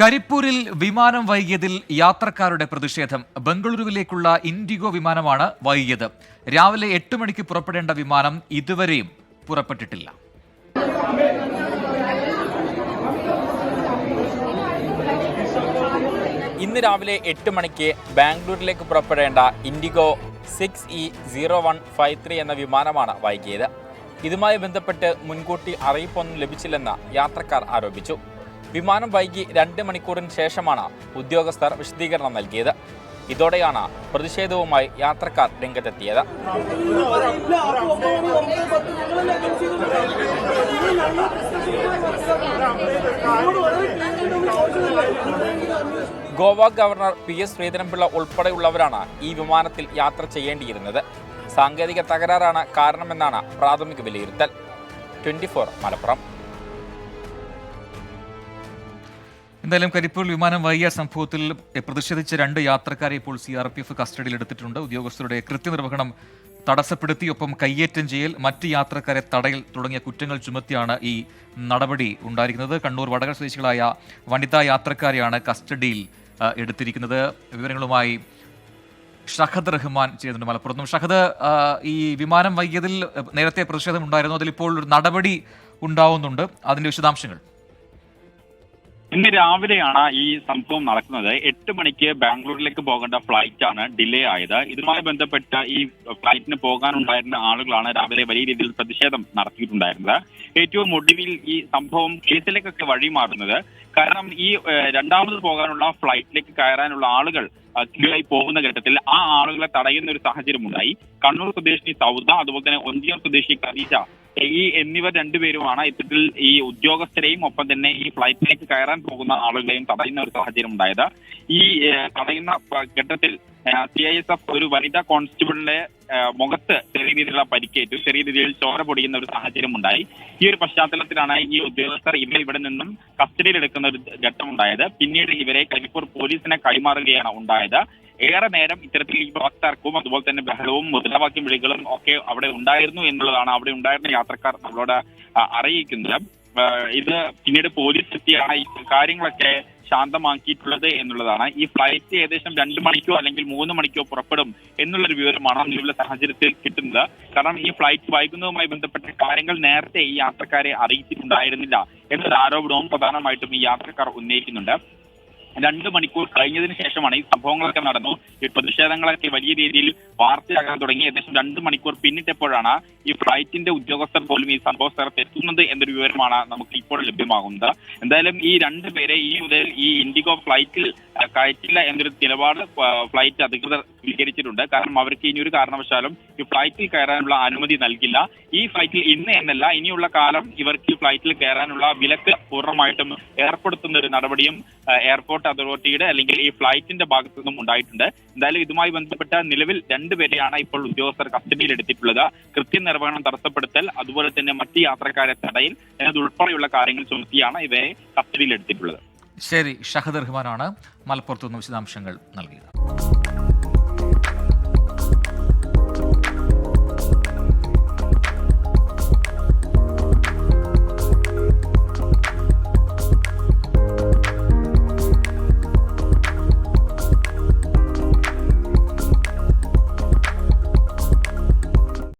കരിപ്പൂരിൽ വിമാനം വൈകിയതിൽ യാത്രക്കാരുടെ പ്രതിഷേധം. ബംഗളൂരുവിലേക്കുള്ള ഇൻഡിഗോ വിമാനമാണ് വൈകിയത്. രാവിലെ എട്ട് മണിക്ക് പുറപ്പെടേണ്ട വിമാനം ഇതുവരെയും പുറപ്പെട്ടിട്ടില്ല. ഇന്ന് രാവിലെ എട്ട് മണിക്ക് ബാംഗ്ലൂരിലേക്ക് പുറപ്പെടേണ്ട IndiGo six E zero one five three എന്ന വിമാനമാണ് വൈകിയത്. ഇതുമായി ബന്ധപ്പെട്ട് മുൻകൂട്ടി അറിയിപ്പൊന്നും ലഭിച്ചില്ലെന്ന് യാത്രക്കാർ ആരോപിച്ചു. വിമാനം വൈകി രണ്ട് മണിക്കൂറിന് ശേഷമാണ് ഉദ്യോഗസ്ഥർ വിശദീകരണം നൽകിയത്. ഇതോടെയാണ് പ്രതിഷേധവുമായി യാത്രക്കാർ രംഗത്തെത്തിയത്. Goa governor P S Sreedharan Pillai ഉൾപ്പെടെയുള്ളവരാണ് ഈ വിമാനത്തിൽ യാത്ര ചെയ്യേണ്ടിയിരുന്നത്. സാങ്കേതിക തകരാറാണ് കാരണമെന്നാണ് പ്രാഥമിക വിലയിരുത്തൽ. ട്വന്റി മലപ്പുറം. എന്തായാലും കരിപ്പൂർ വിമാനം വൈകിയ സംഭവത്തിൽ പ്രതിഷേധിച്ച രണ്ട് യാത്രക്കാരെ ഇപ്പോൾ സി ആർ പി എഫ് കസ്റ്റഡിയിൽ എടുത്തിട്ടുണ്ട് ഉദ്യോഗസ്ഥരുടെ കൃത്യനിർവഹണം തടസ്സപ്പെടുത്തി ഒപ്പം കയ്യേറ്റം ചെയ്യൽ മറ്റ് യാത്രക്കാരെ തടയൽ തുടങ്ങിയ കുറ്റങ്ങൾ ചുമത്തിയാണ് ഈ നടപടി ഉണ്ടായിരിക്കുന്നത്. കണ്ണൂർ വടകര സ്വദേശികളായ വനിതാ യാത്രക്കാരെയാണ് കസ്റ്റഡിയിൽ എടുത്തിരിക്കുന്നത്. വിവരങ്ങളുമായി ഷഹദ് റഹ്മാൻ ചെയ്യുന്നുണ്ട് മലപ്പുറത്തും. ഷഹദ് ഈ വിമാനം വൈകിയതിൽ നേരത്തെ പ്രതിഷേധം ഉണ്ടായിരുന്നു അതിൽ ഇപ്പോൾ ഒരു നടപടി ഉണ്ടാവുന്നുണ്ട്. അതിന്റെ വിശദാംശങ്ങൾ. ഇന്ന് രാവിലെയാണ് ഈ സംഭവം നടക്കുന്നത്. എട്ട് മണിക്ക് ബാംഗ്ലൂരിലേക്ക് പോകേണ്ട ഫ്ലൈറ്റ് ആണ് ഡിലേ ആയത്. ഇതുമായി ബന്ധപ്പെട്ട ഈ ഫ്ലൈറ്റിന് പോകാനുണ്ടായിരുന്ന ആളുകളാണ് രാവിലെ വലിയ രീതിയിൽ പ്രതിഷേധം നടത്തിയിട്ടുണ്ടായിരുന്നത്. ഏറ്റവും ഒടുവിൽ ഈ സംഭവം കേസിലേക്കൊക്കെ വഴിമാറുന്നത്. കാരണം ഈ രണ്ടാമത് പോകാനുള്ള ഫ്ലൈറ്റിലേക്ക് കയറാനുള്ള ആളുകൾ ആ, പോകുന്ന ഘട്ടത്തിൽ ആ ആളുകളെ തടയുന്ന ഒരു സാഹചര്യം ഉണ്ടായി കണ്ണൂർ സ്വദേശി സൗദ അതുപോലെ തന്നെ ഒഞ്ചിയൂർ സ്വദേശി ഖദീജ ഈ എന്നിവർ രണ്ടുപേരുമാണ് ഇത്തരത്തിൽ ഈ ഉദ്യോഗസ്ഥരെയും ഒപ്പം തന്നെ ഈ ഫ്ലൈറ്റിലേക്ക് കയറാൻ പോകുന്ന ആളുകളെയും തടയുന്ന ഒരു സാഹചര്യം ഉണ്ടായത് ഈ തടയുന്ന ഘട്ടത്തിൽ സി ഐ എസ് എഫ് ഒരു വനിതാ കോൺസ്റ്റബിളിന്റെ മുഖത്ത് ചെറിയ രീതിയിലുള്ള പരിക്കേറ്റു. ചെറിയ രീതിയിൽ ചോര പൊടിയുന്ന ഒരു സാഹചര്യം ഉണ്ടായി ഈ ഒരു പശ്ചാത്തലത്തിലാണ് ഈ ഉദ്യോഗസ്ഥർ ഇവരെ ഇവിടെ നിന്നും കസ്റ്റഡിയിൽ എടുക്കുന്ന ഒരു ഘട്ടം ഉണ്ടായത് പിന്നീട് ഇവരെ കരിപ്പൂർ പോലീസിനെ കൈമാറുകയാണ് ഉണ്ടായത്. ഏറെ നേരം ഇത്തരത്തിൽ ഈ പ്രവർത്തകർക്കും അതുപോലെ തന്നെ ബഹളവും മുദ്രാവാക്യം വിളികളും ഒക്കെ അവിടെ ഉണ്ടായിരുന്നു എന്നുള്ളതാണ് അവിടെ ഉണ്ടായിരുന്ന യാത്രക്കാർ നമ്മളോട് അറിയിക്കുന്നത്. ഇത് പിന്നീട് പോലീസ് എത്തിയാണ് ഈ കാര്യങ്ങളൊക്കെ ശാന്തമാക്കിയിട്ടുള്ളത് എന്നുള്ളതാണ്. ഈ ഫ്ലൈറ്റ് ഏകദേശം രണ്ട് മണിക്കോ അല്ലെങ്കിൽ മൂന്ന് മണിക്കോ പുറപ്പെടും എന്നുള്ളൊരു വിവരമാണ് നിലവിലെ സാഹചര്യത്തിൽ കിട്ടുന്നത്. കാരണം ഈ ഫ്ലൈറ്റ് വൈകുന്നതുമായി ബന്ധപ്പെട്ട കാര്യങ്ങൾ നേരത്തെ ഈ യാത്രക്കാരെ അറിയിച്ചിട്ടുണ്ടായിരുന്നില്ല എന്നൊരു ആരോപണവും പ്രധാനമായിട്ടും ഈ യാത്രക്കാർ ഉന്നയിക്കുന്നുണ്ട്. രണ്ട് മണിക്കൂർ കഴിഞ്ഞതിന് ശേഷമാണ് ഈ സംഭവങ്ങളൊക്കെ നടന്നു. ഈ പ്രതിഷേധങ്ങളൊക്കെ വലിയ രീതിയിൽ വാർത്തയാകാൻ തുടങ്ങി. ഏകദേശം രണ്ട് മണിക്കൂർ പിന്നിട്ടപ്പോഴാണ് ഈ ഫ്ലൈറ്റിന്റെ ഉദ്യോഗസ്ഥർ പോലും ഈ സംഭവ സ്ഥലത്ത് എത്തുന്നത് എന്നൊരു വിവരമാണ് നമുക്ക് ഇപ്പോൾ ലഭ്യമാകുന്നത്. എന്തായാലും ഈ രണ്ടുപേരെ ഈ മുതൽ ഈ ഇൻഡിഗോ ഫ്ലൈറ്റിൽ കയറ്റില്ല എന്നൊരു നിലപാട് ഫ്ലൈറ്റ് അധികൃതർ സ്വീകരിച്ചിട്ടുണ്ട്. കാരണം അവർക്ക് ഇനി ഒരു കാരണവശാലും ഈ ഫ്ലൈറ്റിൽ കയറാനുള്ള അനുമതി നൽകില്ല. ഈ ഫ്ലൈറ്റിൽ ഇന്ന് എന്നല്ല ഇനിയുള്ള കാലം ഇവർക്ക് ഈ ഫ്ലൈറ്റിൽ കയറാനുള്ള വിലക്ക് പൂർണമായിട്ടും ഏർപ്പെടുത്തുന്ന ഒരു നടപടിയും എയർപോർട്ട് അതോറിറ്റിയുടെ അല്ലെങ്കിൽ ഈ ഫ്ലൈറ്റിന്റെ ഭാഗത്തു നിന്നും ഉണ്ടായിട്ടുണ്ട്. എന്തായാലും ഇതുമായി ബന്ധപ്പെട്ട നിലവിൽ രണ്ടുപേരെയാണ് ഇപ്പോൾ ഉദ്യോഗസ്ഥർ കസ്റ്റഡിയിൽ എടുത്തിട്ടുള്ളത്. കൃത്യനിർവഹണം തടസ്സപ്പെടുത്തൽ അതുപോലെ തന്നെ മറ്റ് യാത്രക്കാരെ തടയൽ എന്നതുൾപ്പെടെയുള്ള കാര്യങ്ങൾ ചുമത്തിയാണ് ഇവരെ കസ്റ്റഡിയിൽ എടുത്തിട്ടുള്ളത്. ശരി ഷഹദ് റഹ്മാനാണ് മലപ്പുറത്തുനിന്ന് വിശദാംശങ്ങൾ നൽകിയത്.